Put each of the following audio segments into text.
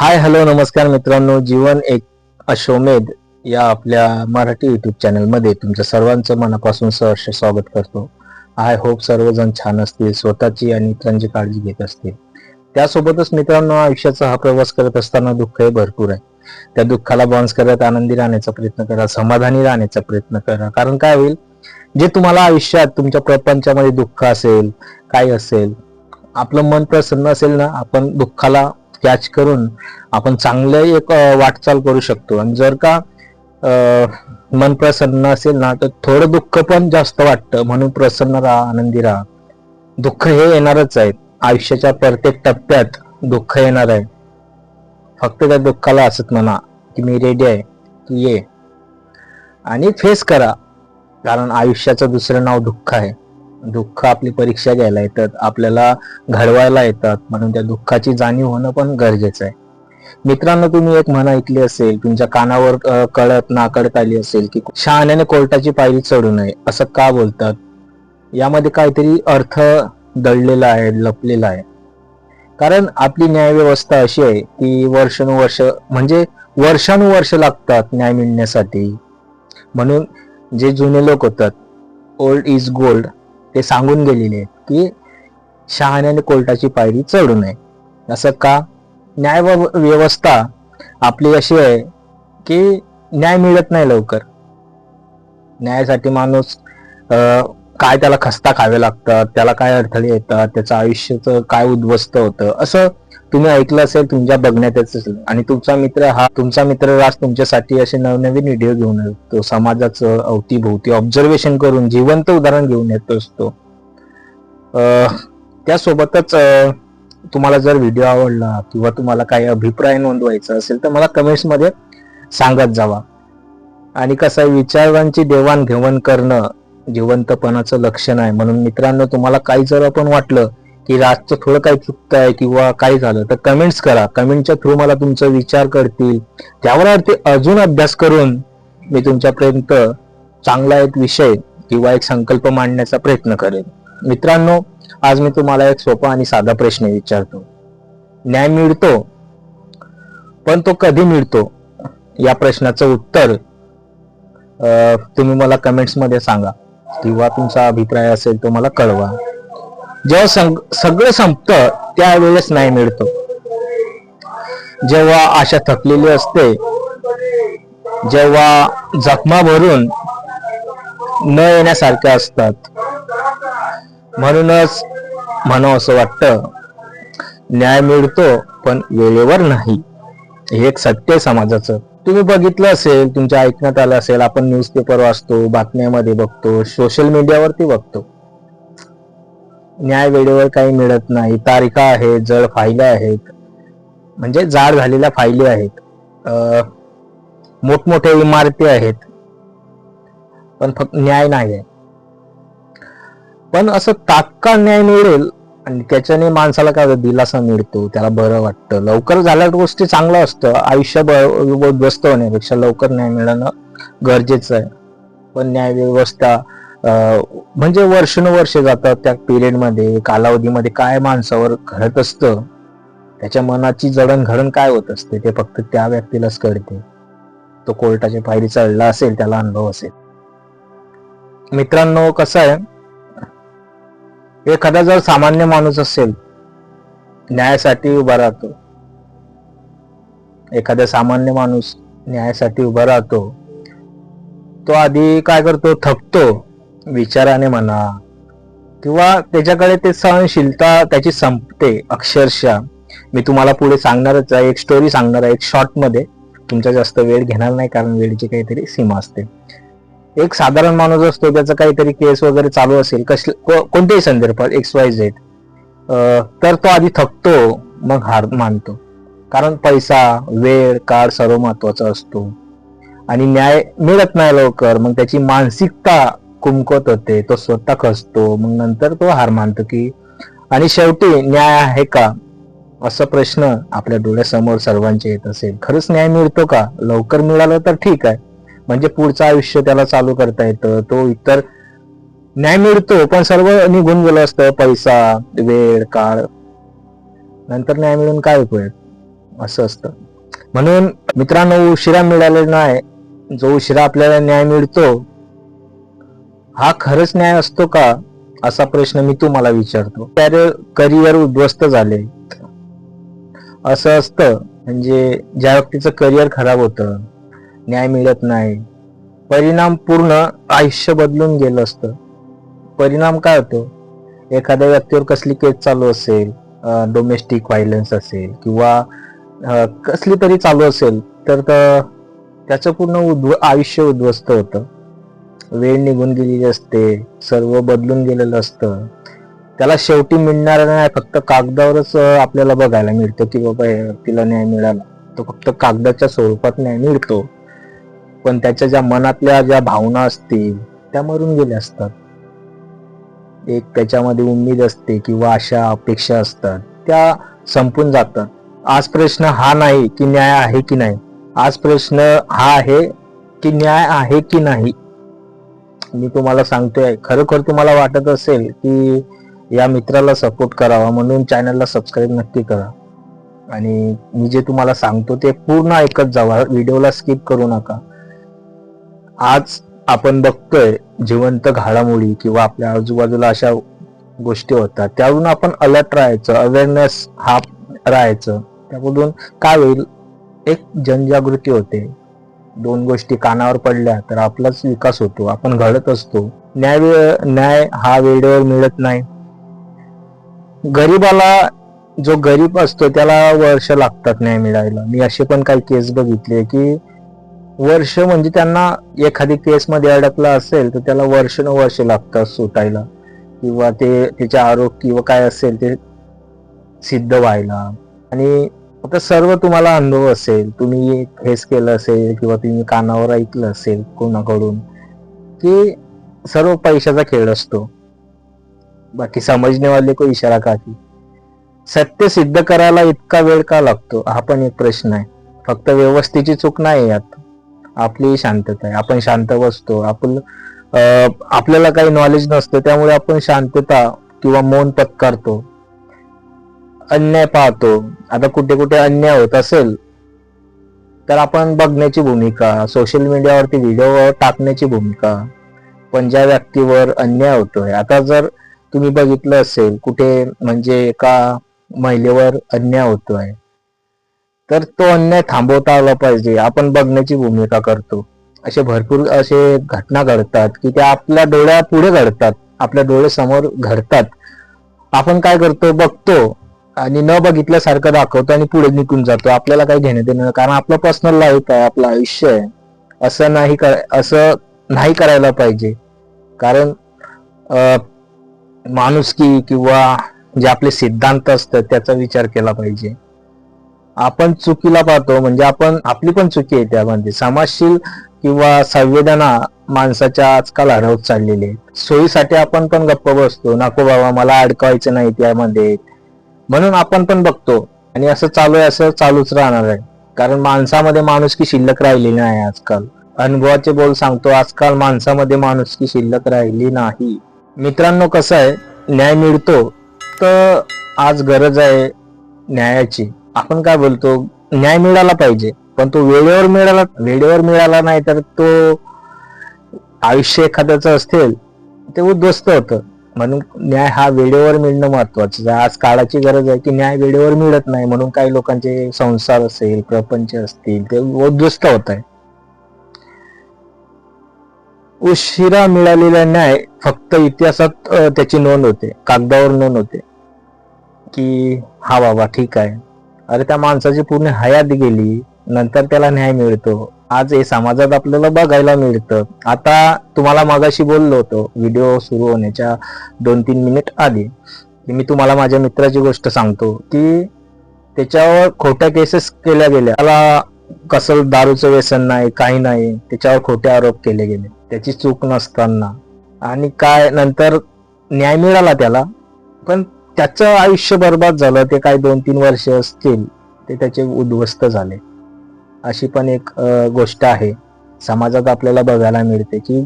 Hi hello नमस्कार मित्रांनो. जीवन एक अश्वमेध या आपल्या मराठी युट्यूब चॅनलमध्ये तुमचं सर्वांचं मनापासून सहर्ष स्वागत करतो. आय होप सर्वजण छान असतील स्वतःची आणि इतरांची काळजी घेत असतील. त्यासोबतच मित्रांनो आयुष्याचा हा प्रवास करत असताना दुःखही भरपूर आहे. त्या दुःखाला बाउन्स करत आनंदी राहण्याचा प्रयत्न करा समाधानी राहण्याचा प्रयत्न करा. कारण काय होईल? जे तुम्हाला आयुष्यात तुमच्या प्रपंचामध्ये दुःख असेल काय असेल आपलं मन प्रसन्न असेल ना आपण दुःखाला कॅच करून आपण चांगले एक वाटचाल करू शकतो. आणि जर का मन प्रसन्न असेल ना तर थोडं दुःख पण जास्त वाटतं. म्हणून प्रसन्न राहा आनंदी राहा. दुःख हे येणारच आहे. आयुष्याच्या प्रत्येक टप्प्यात दुःख येणार आहे. फक्त त्या दुःखाला असत म्हणा की मी रेडी आहे तू ये. आणि फेस करा. कारण आयुष्याचं दुसरं नाव दुःख आहे. दुःख आपली परीक्षा घ्यायला येतात आपल्याला घडवायला येतात म्हणून त्या दुःखाची जाणीव होणं पण गरजेचं आहे. मित्रांनो तुम्ही एक म्हण ऐकली असेल तुमच्या कानावर कळत नाकडत आली असेल की शहाण्याने कोर्टाची पायरी चढू नये असं का बोलतात? यामध्ये काहीतरी अर्थ दडलेला आहे लपलेला आहे. कारण आपली न्यायव्यवस्था अशी आहे की वर्षानुवर्ष म्हणजे वर्षानुवर्ष लागतात न्याय मिळण्यासाठी. म्हणून जे जुने लोक होतात ओल्ड इज गोल्ड ते सांगून गेलेले आहेत की शहाण्याने कोर्टाची पायरी चढू नये. असं का? न्याय व्यवस्था आपली अशी आहे की न्याय मिळत नाही लवकर. न्यायासाठी माणूस अं, काय त्याला खस्ता खावे लागतात त्याला काय अडथळे येतात त्याचं आयुष्याचं काय उद्ध्वस्त होतं असं तुम्ही ऐकलं असेल तुमच्या बघण्यात येत असेल. आणि तुमचा मित्र हा तुमचा मित्र राज तुमच्यासाठी असे नवनवीन व्हिडिओ घेऊन येतो. समाजाचं अवतीभोवती ऑब्झर्वेशन करून जिवंत उदाहरण घेऊन येत असतो. त्यासोबतच तुम्हाला जर व्हिडिओ आवडला किंवा तुम्हाला काही अभिप्राय नोंदवायचा असेल तर मला कमेंट्समध्ये सांगत जावा. आणि कसं आहे विचारांची देवाणघेवाण करणं जिवंतपणाचं लक्षण आहे. म्हणून मित्रांनो तुम्हाला काही जर आपण वाटलं की राजचं थोडं काही चुकतं आहे किंवा काय झालं तर कमेंट्स करा. कमेंटच्या थ्रू मला तुमचा विचार करतील. त्यावर ते अजून अभ्यास करून मी तुमच्यापर्यंत चांगला एक विषय किंवा एक संकल्प मांडण्याचा प्रयत्न करेन. मित्रांनो आज मी तुम्हाला एक सोपा आणि साधा प्रश्न विचारतो. न्याय मिळतो पण तो कधी मिळतो? या प्रश्नाचं उत्तर तुम्ही मला कमेंट्समध्ये सांगा. किंवा तुमचा अभिप्राय असेल तो मला कळवा. जेव्हा सगळं संपतं त्यावेळेस नाही मिळतो. जेव्हा आशा थकलेली असते जेव्हा जखमा भरून न येण्यासारख्या असतात. म्हणूनच म्हणावं असं वाटतं न्याय मिळतो पण वेळेवर नाही. हे एक सत्य आहे समाजाचं. तुम्ही बघितलं असेल तुमच्या ऐकण्यात आलं असेल आपण न्यूजपेपर वाचतो बातम्यामध्ये बघतो सोशल मीडियावरती बघतो. न्याय वेळेवर काही मिळत नाही. तारिका आहेत जड फायल्या आहेत. म्हणजे जाड झालेल्या फायली आहेत. मोठमोठ्या इमारती आहेत. पण फक्त न्याय नाही आहे पण असं तात्काळ न्याय मिळेल आणि त्याच्याने माणसाला काय दिलासा मिळतो. त्याला बरं वाटतं. लवकर झाल्या गोष्टी चांगलं असतं. आयुष्य ब- होण्यापेक्षा लवकर न्याय मिळणं गरजेचं आहे. पण न्याय व्यवस्था म्हणजे वर्षानुवर्ष जातात त्या पिरियडमध्ये कालावधीमध्ये काय माणसावर घडत असतं त्याच्या मनाची जडणघडण काय होत असते ते फक्त त्या व्यक्तीलाच कळते. तो कोर्टाच्या पायरी चढला असेल त्याला अनुभव असेल. मित्रांनो कसं आहे? एखादा जर सामान्य माणूस असेल न्यायासाठी उभा राहतो. एखादा सामान्य माणूस न्यायासाठी उभा राहतो तो आधी काय करतो? थकतो. विचाराने म्हणा किंवा त्याच्याकडे ते सहनशीलता त्याची संपते अक्षरशः. मी तुम्हाला पुढे सांगणारच आहे एक स्टोरी सांगणार आहे एक शॉर्टमध्ये. तुमचा जास्त वेळ घेणार नाही कारण वेळेची काहीतरी सीमा असते. एक साधारण माणूस असतो त्याचा काहीतरी केस वगैरे चालू असेल कसले कोणत्याही संदर्भात एक्स वाय झेड तर तो आधी थकतो मग हार मानतो. कारण पैसा वेळ काळ सर्व महत्त्वाचा असतो. आणि न्याय मिळत नाही लवकर मग त्याची मानसिकता कुमकत होते तो स्वतः खसतो मग नंतर तो हार मानतो की आणि शेवटी न्याय आहे का? असा प्रश्न आपल्या डोळ्यासमोर सर्वांचे येत असेल. खरंच न्याय मिळतो का? लवकर मिळालं तर ठीक आहे. म्हणजे पुढचं आयुष्य त्याला चालू करता येतं. तो इतर न्याय मिळतो पण सर्व निघून गेलं असतं. पैसा वेळ काळ. नंतर न्याय मिळून काय उपयोग असं असतं. म्हणून मित्रांनो उशिरा मिळालेला नाही जो उशिरा आपल्याला न्याय मिळतो हा खरंच न्याय असतो का? असा प्रश्न मी तुम्हाला विचारतो. तर करिअर उद्ध्वस्त झाले. असं असतं. म्हणजे ज्या व्यक्तीचं करिअर खराब होतं न्याय मिळत नाही परिणाम पूर्ण आयुष्य बदलून गेलं असतं. परिणाम काय होतो? एखाद्या व्यक्तीवर कसली केस चालू असेल डोमेस्टिक व्हायलन्स असेल किंवा कसली तरी चालू असेल तर त्याचं पूर्ण उद्व आयुष्य उद्ध्वस्त होतं. वेळ निघून गेलेली असते सर्व बदलून गेलेलं असतं. त्याला शेवटी मिळणार नाही फक्त कागदावरच आपल्याला बघायला मिळतं की बाबा तिला न्याय मिळाला. तो फक्त कागदाच्या स्वरूपात न्याय मिळतो. पण त्याच्या ज्या मनातल्या ज्या भावना असतील त्या मरून गेल्या असतात. एक त्याच्यामध्ये उमेद असते किंवा अशा अपेक्षा असतात त्या संपून जातात. आज प्रश्न हा नाही की न्याय आहे की नाही. आज प्रश्न हा आहे की न्याय आहे की नाही. मी तुम्हाला सांगतोय खरोखर तुम्हाला वाटत असेल की या मित्राला सपोर्ट करावा म्हणून चॅनलला सबस्क्राईब नक्की करा. आणि मी जे तुम्हाला सांगतो ते पूर्ण ऐकत जावा व्हिडिओला स्किप करू नका. आज आपण बघतोय जिवंत घडामोडी किंवा आपल्या आजूबाजूला अशा गोष्टी होतात. त्यावरून आपण अलर्ट राहायचं अवेअरनेस हा राहायचं. त्यामधून काय होईल? एक जनजागृती होते. दोन गोष्टी कानावर पडल्या तर आपलाच विकास होतो. आपण घडत असतो. न्याय न्याय हा वेळेवर मिळत नाही. गरीबाला जो गरीब असतो त्याला वर्ष लागतात न्याय मिळायला. मी असे पण काही केस बघितले की वर्ष म्हणजे त्यांना एखादी केस मध्ये अडकला असेल तर त्याला वर्ष न वर्ष लागतात सुटायला. किंवा ते त्याचे आरोग्य किंवा काय असेल ते सिद्ध व्हायला. आणि आता सर्व तुम्हाला अनुभव असेल तुम्ही फेस केलं असेल किंवा तुम्ही कानावर ऐकलं असेल कोणाकडून की सर्व पैशाचा खेळ असतो. बाकी समजणेवाले को इशारा काफी सत्य सिद्ध करायला इतका वेळ का लागतो? हा पण एक प्रश्न आहे. फक्त व्यवस्थेची चूक नाही यात. आपली शांतता आहे. आपण शांत बसतो. आपण आपल्याला काही नॉलेज नसतं त्यामुळे आपण शांतता किंवा मौन पत्कारतो. अन्याय पाहतो. आता कुठे कुठे अन्याय होत असेल तर आपण बघण्याची भूमिका सोशल मीडियावरती व्हिडिओ टाकण्याची भूमिका पण ज्या व्यक्तीवर अन्याय होतोय आता जर तुम्ही बघितलं असेल कुठे म्हणजे एका महिलेवर अन्याय होतोय तर तो अन्याय थांबवता आला पाहिजे. आपण बघण्याची भूमिका करतो. असे भरपूर असे घटना घडतात की त्या आपल्या डोळ्या पुढे घडतात आपल्या डोळ्यासमोर घडतात. आपण काय करतो? बघतो. आणि न बघितल्यासारखं दाखवतो आणि पुढे निघून जातो. आपल्याला काही घेणं देणं नाही. कारण आपलं पर्सनल लाईफ आहे आपलं आयुष्य आहे. असं नाही कर असं नाही करायला पाहिजे. कारण माणुसकी किंवा जे आपले सिद्धांत असतात त्याचा विचार केला पाहिजे. आपण चुकीला पाहतो म्हणजे आपण आपली पण चुकी आहे त्यामध्ये. समाजशील किंवा संवेदना माणसाच्या आजकाल हरवत चाललेली आहे सोयीसाठी आपण पण गप्प बसतो. नको बाबा मला अडकवायचं नाही त्यामध्ये. म्हणून आपण पण बघतो. आणि असं चालू आहे असं चालूच राहणार आहे. कारण माणसामध्ये माणुसकी शिल्लक राहिलेली नाही आजकाल. अनुभवाचे बोल सांगतो आजकाल माणसामध्ये माणुसकी शिल्लक राहिली नाही. मित्रांनो कसं आहे न्याय मिळतो तर आज गरज आहे न्यायाची. आपण काय बोलतो न्याय मिळाला पाहिजे. पण तो वेळेवर मिळाला वेळेवर मिळाला नाही तर तो आयुष्य एखाद्याचं असेल ते उद्ध्वस्त होतं. म्हणून न्याय हा वेळेवर मिळणं महत्वाचं आज काळाची गरज आहे की न्याय वेळेवर मिळत नाही म्हणून काही लोकांचे संसार असेल प्रपंच असतील ते उद्ध्वस्त होत आहे. उशिरा मिळालेला न्याय फक्त इतिहासात त्याची नोंद होते. कागदावर नोंद होते. की हा बाबा ठीक आहे. अरे त्या माणसाची पूर्ण हयात गेली नंतर त्याला न्याय मिळतो. आज हे समाजात आपल्याला बघायला मिळतं. आता तुम्हाला मागाशी बोललो होतो व्हिडिओ सुरू होण्याच्या दोन तीन मिनिट आधी. की मी तुम्हाला माझ्या मित्राची गोष्ट सांगतो की त्याच्यावर खोट्या केसेस केल्या गेल्या. त्याला कसं दारूचं व्यसन नाही काही नाही त्याच्यावर खोटे आरोप केले गेले. त्याची चूक नसताना. आणि काय नंतर न्याय मिळाला त्याला. पण त्याचं आयुष्य बर्बाद झालं ते काय दोन तीन वर्ष असतील ते त्याचे उद्ध्वस्त झाले. अशी पण एक गोष्ट आहे. समाजात आपल्याला बघायला मिळते की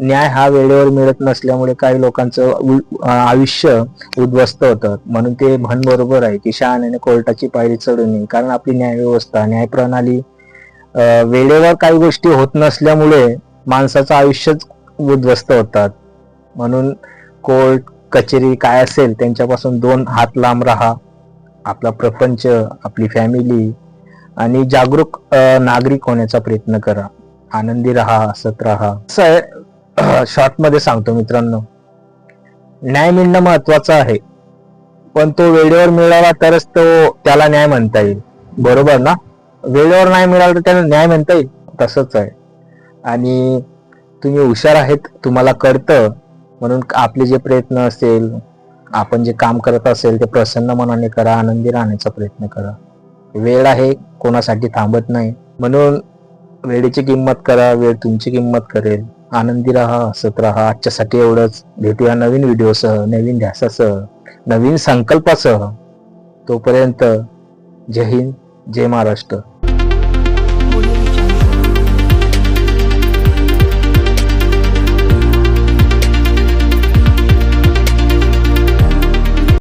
न्याय हा वेळेवर मिळत नसल्यामुळे काही लोकांचं उ- आयुष्य उद्ध्वस्त होतं. म्हणून ते म्हण बरोबर आहे की शहाण्याने कोर्टाची पायरी चढू नये कारण आपली न्यायव्यवस्था न्यायप्रणाली वेळेवर काही गोष्टी होत नसल्यामुळे माणसाचं आयुष्यच उद्ध्वस्त होतात. म्हणून कोर्ट कचेरी काय असेल त्यांच्यापासून दोन हात लांब राहा. आपला प्रपंच आपली फॅमिली आणि जागरूक नागरिक होण्याचा प्रयत्न करा. आनंदी राहा हसत राहा. असं आहे शॉर्टमध्ये सांगतो मित्रांनो. न्याय मिळणं महत्वाचं आहे. पण तो वेळेवर मिळाला तरच तो त्याला न्याय म्हणता येईल. बरोबर ना? वेळेवर नाही मिळाला तर त्याला न्याय म्हणता येईल. तसंच आहे. आणि तुम्ही हुशार आहेत तुम्हाला कळतं. म्हणून आपले जे प्रयत्न असेल आपण जे काम करत असेल ते प्रसन्न मनाने करा आनंदी राहण्याचा प्रयत्न करा. वेळ आहे कोणासाठी थांबत नाही. म्हणून वेळेची किंमत करा वेळ तुमची किंमत करेल. आनंदी राहा हसत राहा. आजच्यासाठी एवढंच. भेटूया नवीन व्हिडिओसह नवीन ध्यासासह नवीन संकल्पासह. तोपर्यंत जय हिंद जय महाराष्ट्र.